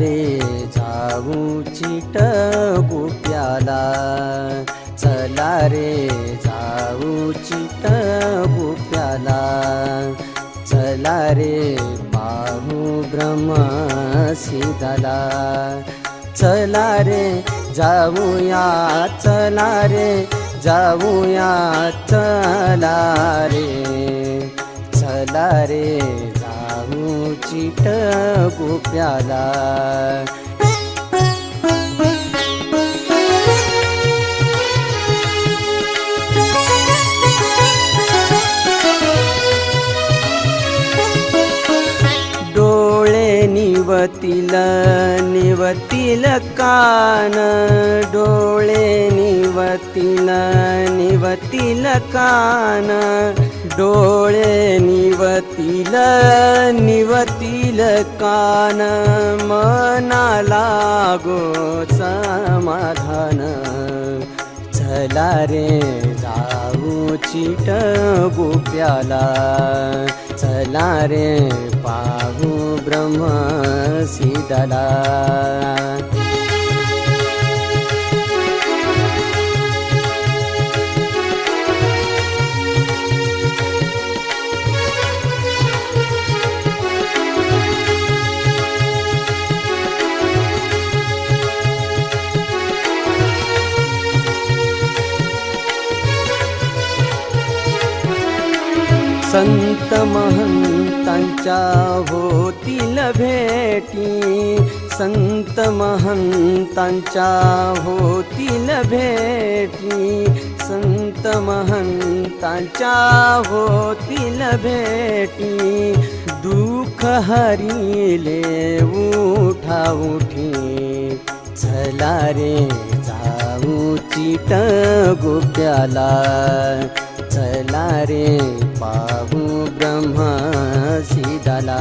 रे जाऊ चिट गुप्याला. चला रे जाऊ चिट गुप्याला. चला रे पाहू ब्रह्म सीताला चला रे जाऊया चला रे जाऊया चला रे. चला रे चिट गोप्याला. डोळे निवतील. निवतील कान डोळे निवतील निवतील कान डोळे निवतील निवतील कान मनाला गो समाधान. चला रे जाऊ चिट गोप्याला चला रे पाहू ब्रह्म सीताला संत महंतांच्या होतील भेटी. संत महंतांच्या होतील भेटी. संत महंतांच्या होतील भेटी. दुःख हरिले उठा उठी. चला रे जाऊ चित गोप्याला. ले बहु ब्रह्म शीतला